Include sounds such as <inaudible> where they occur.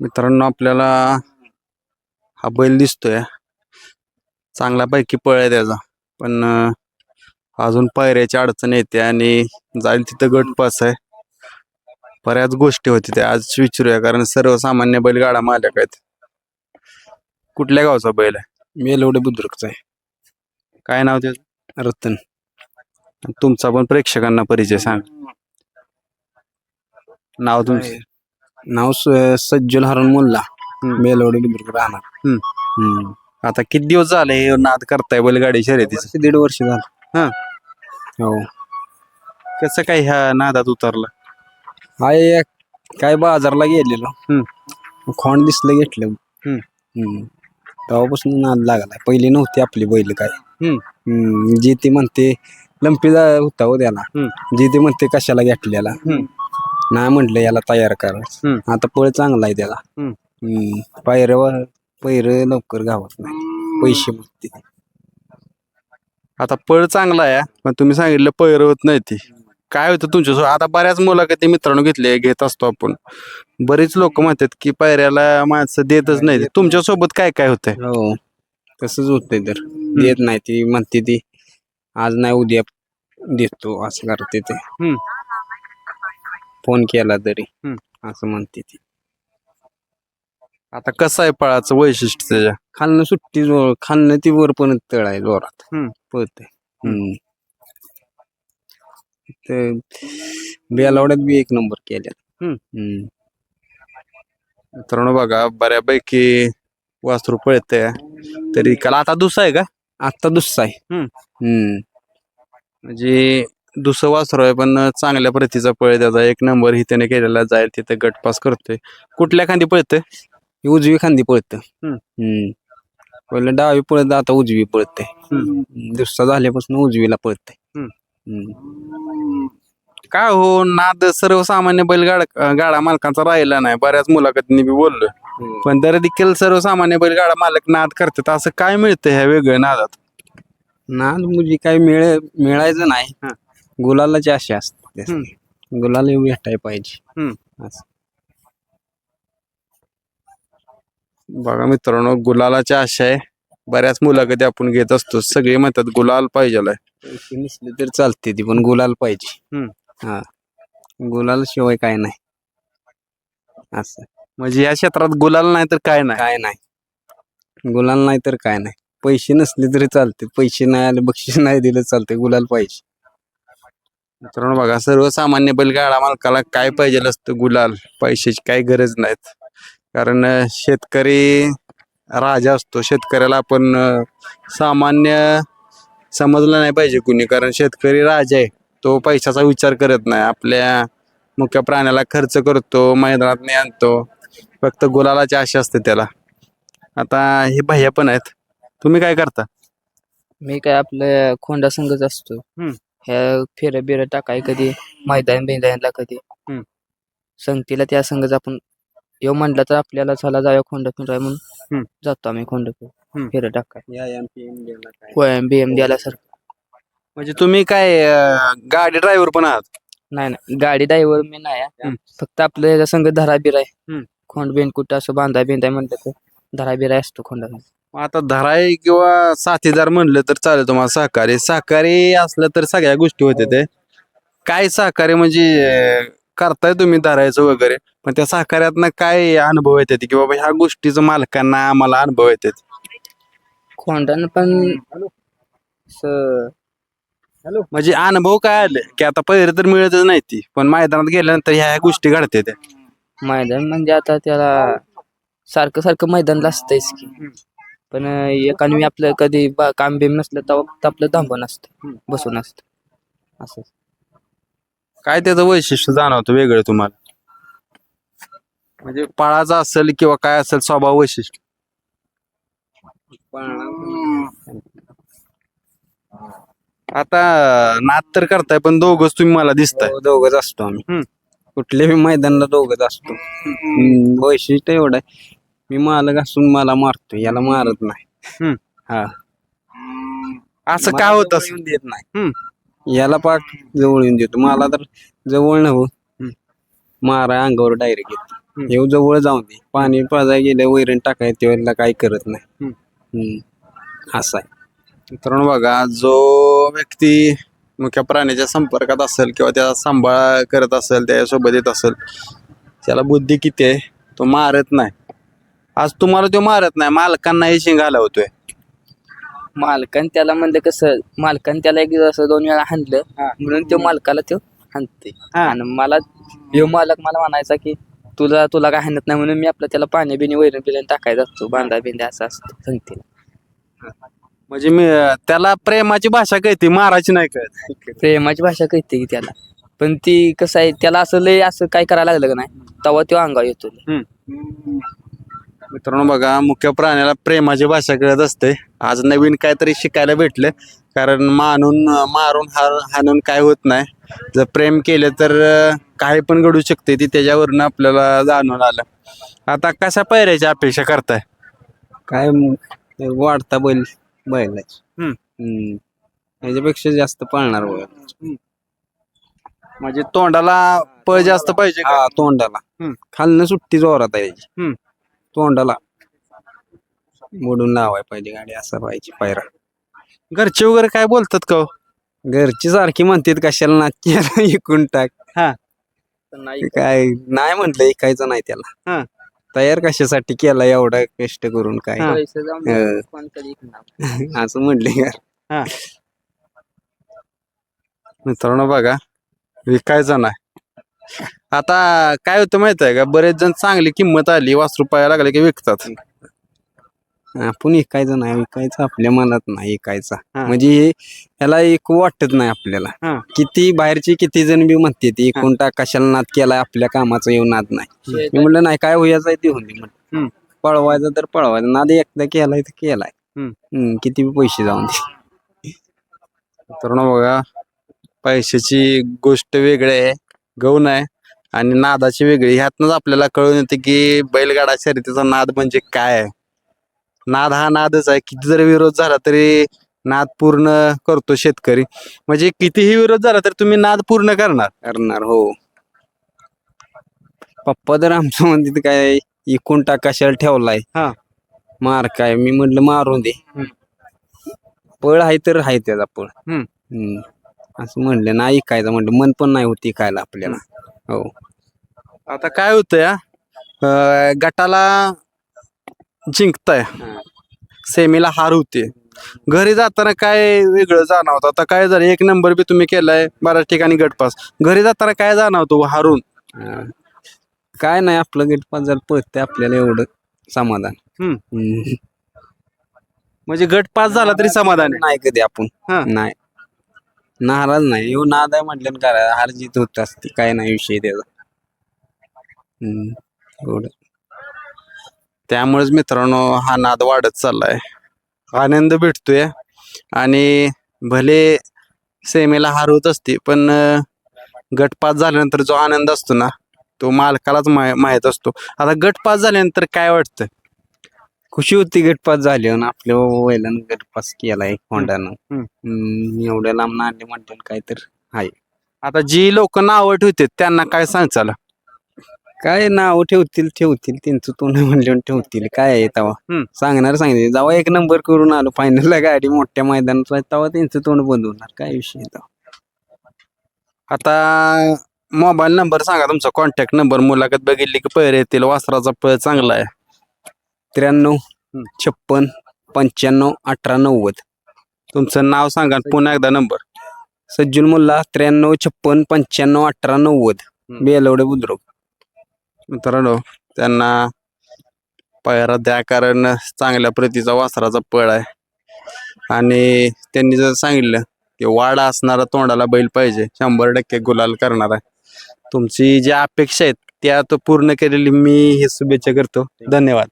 मित्रांनो आपल्याला हा बैल दिसतोय. चांगल्यापैकी पळ आहे त्याचा. पण अजून पायऱ्याची अडचण येते आणि जाईल तिथं गट पास आहे. बऱ्याच गोष्टी होती त्या. आज विचारूया कारण सर्वसामान्य बैलगाडा मालक आहेत. कुठल्या गावचा बैल आहे? मेलवडे बुद्रुकचा आहे. काय नाव त्याचं? रतन. तुमचा पण प्रेक्षकांना परिचय सांग. नाव तुमचं? नाव स- सज्जल हरण मुल्ला हम्म. मेलवडे बुद्रुक राहणार हम्म. हम्म. आता किती दिवस झाले हे नाद करताय बैलगाडी शर्यतीचं वर्ष दीड वर्ष झालं हा. हो कसं काय ह्या नादात उतरलं हाय एक- काय बाजारला गेलेलो. खोंड दिसलं घेतलं हम्म. हम्म. तेव्हापासून नाद लागला पहिली नव्हती आपली बैल काय हम्म. हम्म. जी ती म्हणते लंपी जा होता हो त्याला हम्म. जी ती म्हणते कशाला घेतलेला हम्म. नाही म्हटलं याला तयार करा हम्म. आता पळ चांगला आहे त्याला. हम्म. हम्म. पायऱ्यावर पैर लवकर गावत नाही. पैसे मागते आता पळ चांगला आहे पण तुम्ही सांगितलं पैर होत नाही ती. काय होतं तुमच्यासोबत? आता बऱ्याच मुलाखती मित्रांनो घेतले घेत असतो आपण. बरीच लोक म्हणतात की पायऱ्याला माणसं देतच नाही तुमच्यासोबत काय काय होतंय? हो. तसंच होतंय तर. देत नाही ती म्हणते ती आज नाही उद्या देतो असं करते ते. हम्म. फोन केला तरी हम्म. असं म्हणते ती आता कसं आहे पळाचं वैशिष्ट्य त्याच्या खालनं सुट्टी जोर खालनं ती वर पण तळ आहे जोरात हम्म. पळते बेलावड्यात बी एक नंबर केल्या हम्म. हम्म. मित्रांनो बघा बऱ्यापैकी वासरू पळते तरी काल आता दुसरा आहे का आत्ता दुसरा आहे हम्म. हम्म. म्हणजे दुसरं वासरू आहे पण चांगल्या प्रतीचा पळ त्याचा. एक नंबर ही त्याने केलेला जाईल तिथे गटपास करतोय. कुठल्या खांदी पळते ही उजवी खांदी पळत हम्म. पहिलं डावी पळत आता उजवी पळते दुसरा झाल्यापासून उजवीला पळते काय हो नाद सर्वसामान्य बैलगाडा गाडा मालकांचा राहिला नाही. बऱ्याच मुलाखतींनी मी बोललोय. पण तरी देखील सर्वसामान्य बैलगाडा मालक नाद करतात. असं काय मिळतं ह्या वेगळ्या नादात? नाद म्हणजे काही मिळ मिळायचं नाही. गुलालाची आशा असते गुलाल भेटाय पाहिजे. असं. बघा मित्रांनो गुलालाची आशा आहे. बऱ्याच मुलाखती आपण घेत असतो. सगळे म्हणतात गुलाल पाहिजे पैसे नसले तर चालते ती पण गुलाल पाहिजे. हा. गुलाल शिवाय काय नाही. असं. म्हणजे या क्षेत्रात गुलाल नाही तर काय नाही? काय नाही. गुलाल नाही तर काय नाही. पैसे नसले तरी चालते. पैसे नाही आले बक्षीस नाही दिलं चालते. गुलाल पाहिजे. मित्रांनो बघा सर्वसामान्य बैलगाडा मालकाला काय पाहिजे असतं गुलाल? पैशाची काही गरज नाहीत. कारण शेतकरी राजा असतो. शेतकऱ्याला आपण सामान्य समजलं नाही पाहिजे कुणी. कारण शेतकरी राजा आहे. तो पैशाचा विचार करत नाही. आपल्या मुख्य प्राण्याला खर्च करतो मैदानात आणतो. फक्त गुलालाची आशा असते त्याला. आता हे भैया पण आहेत. तुम्ही काय करता? मी काय आपलं खोंडा संघच असतो. ह्या फेऱ्या बिऱ्या टाकाय कधी मैदान बिदानला कधी हम्म. संगतीला त्या संघच आपण येऊ म्हणलं तर आपल्याला चला जाऊया खोंड फिराय म्हणून. जातो आम्ही खोंड हम्म. फेऱ्या टाकाय या काय होय बीएम द्यायला सर म्हणजे तुम्ही काय अं, गाडी ड्रायव्हर पण आहात नाही नाही गाडी ड्रायव्हर मी नाही आहे. हम्म. फक्त आपलं ह्याचा संघ धरा बिराय हम्म. खोंड बिन कुठं असं बांधा बिंदाय म्हणलं तर धरा बिराय असतो खोंडा आता धराई किंवा साथीदार म्हणलं तर चालेल तुम्हाला सहकारी सहकारी असलं तर सगळ्या गोष्टी होते ते काय सहकार्य म्हणजे अं, करताय तुम्ही धरायचं वगैरे पण त्या सहकार्यातनं काय अनुभव येतात की बाबा ह्या गोष्टीचं मालकांना आम्हाला अनुभव येतात खोंडानं पण असं म्हणजे अनुभव काय आले? की आता पहिले तर मिळतच नाही ती पण मैदानात गेल्यानंतर ह्या ह्या गोष्टी घडते त्या. मैदान म्हणजे आता त्याला सारखं सारखं मैदानला असतंयच की. पण एकाने आपलं कधी बा- काम बिम नसलं फक्त आपलं थांबून असतं बसून असतं. असं. काय त्याचं वैशिष्ट्य जाणवतं वेगळं तुम्हाला? म्हणजे पळाचा असेल किंवा काय असेल स्वभाव वैशिष्ट्य? आता नाद तर करताय पण दोघच तुम्ही मला दिसताय. हो, दोघच असतो आम्ही. हम्म. कुठल्याही मैदानाला दोघच असतो. हम्म, वैशिष्ट्य एवढं आहे. मी मालक असून मला मारतो याला मारत नाही. असं मला काय होत जवळ असं? येऊन देत नाही. याला पाक जवळ येऊन देतो. मला तर जवळ नव्ह मारा अंगावर डायरेक्ट येत. येऊ जवळ जाऊन दे. पाणी पाजाय गेलं वैरण टाकाय तेव्हा काही करत नाही. हम्म. असं आहे. मित्रांनो बघा जो व्यक्ती मुख्य प्राण्याच्या संपर्कात असेल किंवा त्याचा सांभाळ करत असेल त्याच्यासोबत येत असेल त्याला बुद्धी किती आहे? तो मारत नाही. आज तुम्हाला तो मारत नाही मालकांनाही शिंग होतोय मालकान त्याला म्हणलं कसं मालकान त्याला एक असं दोन वेळा हाणलं म्हणून तो मालकाला तो हाणते आणि मला ह्यो मालक मला म्हणायचा की तुला तुला काय हाणत नाही म्हणून मी आपलं त्याला पाणी बिणी वैरण बिरण टाकायचा असतो बांधा बिंदा असं असतं सांगते. म्हणजे मी त्याला प्रेमाची भाषा कळते मारायची नाही कळत. प्रेमाची भाषा कळते की त्याला. पण ती कसं आहे त्याला असं लय असं काय करायला लागलं का नाही तेव्हा तो अंगावर येतो मित्रांनो बघा मुख्य प्राण्याला प्रेमाची भाषा कळत असते. आज नवीन काहीतरी शिकायला भेटलं. कारण मानून मारून हार हाणून काय होत नाही. जर प्रेम केलं तर काही पण घडू शकते. ती त्याच्यावरनं आपल्याला जाणून आलं. आता कशा पायऱ्याची अपेक्षा करताय? काय वाढता बैल बैलाच. हम्म. याच्यापेक्षा जास्त पाळणार बैल म्हणजे तोंडाला पळ जास्त पाहिजे का? तोंडाला. खालनं सुट्टी जोरात आहे. तोंडाला. मोडून लावाय पाहिजे गाडी असा पाहिजे पायरा. घरचे वगैरे काय बोलतात का हो? घरची सारखी म्हणतात कशाला नाच इकून टाक. नाही. काय नाही म्हंटल ऐकायचं नाही त्याला. हा. तयार कशासाठी केला एवढा कष्ट करून काय? हा. हं. <laughs> असं म्हटले का मित्रांनो बघा विकायचं नाही. आता काय होतं माहीत आहे का? बरेच जण चांगली किंमत आली वासरू पाया लागले की विकतात. आपण ऐकायचं नाही ऐकायचं आपल्या मनात नाही ऐकायचा. हा. म्हणजे हे ह्याला एक वाटत नाही आपल्याला. किती बाहेरची किती जण बी म्हणते ती टाक कशाला नाद केलाय आपल्या कामाचा येऊ नाद नाही. मी म्हणलं नाही काय होयाचं आहे ते होऊन दे म्हणलं हम्म. पळवायचं तर पळवायचं. नाद एकदा केलाय तर केलाय. हम्म. हम्म, किती बी पैसे जाऊन दे. मित्रांनो बघा पैशाची गोष्ट वेगळी आहे. गौण आहे. आणि नादाची वेगळी. ह्यातनंच आपल्याला कळून येते की बैलगाडा शर्यतीचा नाद म्हणजे काय आहे? नाद हा नादच आहे. किती जरी विरोध झाला तरी नाद पूर्ण करतो शेतकरी. म्हणजे कितीही विरोध झाला तरी तुम्ही नाद पूर्ण करणार. करणार हो. पप्पा तर आमचं म्हणते काय इकून टाक कशाला ठेवलाय. हा. मार काय? मी म्हटलं मारून दे. पळ आहे तर आहे त्याचा पळ. हम्म. हम्म. असं म्हणलं नाही ऐकायचं म्हणलं. मन पण नाही होती खायला आपल्याला. हो. आता काय होतं या अं, गटाला जिंकताय. सेमीला हार होते. घरी जाताना काय वेगळं जाणवतं? आता काय झालं? एक नंबर बी तुम्ही केलाय बऱ्याच ठिकाणी गटपास घरी जाताना काय जाणवतो हारून? हा. काय नाही आपलं गेट पास झालं पळते आपल्याला एवढं समाधान. हम्म. हम्म. म्हणजे गटपास झाला तरी समाधान आहे. नाही कधी आपण. हा. नाही. नाराज नाही. येऊ नाद आहे म्हटलं करा हार जीत होत असते. काय नाही विषय त्याचा. हम्म. एवढं. त्यामुळेच मित्रांनो हा नाद वाढत चाललाय. आनंद भेटतोय. आणि भले सेमीला हार होत असते पण अं, गटपास झाल्यानंतर जो आनंद असतो ना तो मालकालाच माहि- माहीत असतो. आता गटपास झाल्यानंतर काय वाटतं? खुशी होती गटपास झाली आणि आपल्या वडिलांनी गटपास केलाय होंडानं. हम्म. हम्म, एवढ्या लांब आणले म्हणते काय तर आता जी लोक नावं ठेवते त्यांना काय सांगचाल काय नाव ठेवतील ठेवतील. त्यांचं तोंड म्हणलं ठेवतील. काय आहे तेव्हा? हम्म. सांगणार सांगितले जेव्हा एक नंबर करून आलो फायनलला गाडी मोठ्या मैदानात तेव्हा त्यांचं तोंड बंद होणार काय विषय आहे तेव्हा. आता मोबाईल नंबर सांगा तुमचा कॉन्टॅक्ट नंबर मुलाखत बघितली की पैर येतील. वासराचा पळ चांगला आहे. त्र्याण्णव छप्पन पंच्याण्णव अठरा नव्वद. तुमचं नाव सांगा आणि पुन्हा एकदा नंबर. सज्जून मुल्ला त्र्याण्णव छप्पन पंच्याण्णव अठरा नव्वद. बेलवडे बुद्रुक. मित्रांनो त्यांना पायरा द्या कारण चांगल्या प्रतीचा वासराचा पळ आहे. आणि त्यांनी जर सांगितलं की वाडा असणारा तोंडाला बैल पाहिजे. शंभर टक्के गुलाल करणार आहे. तुमची जी अपेक्षा आहेत त्या तो पूर्ण केलेली मी ही शुभेच्छा करतो. धन्यवाद.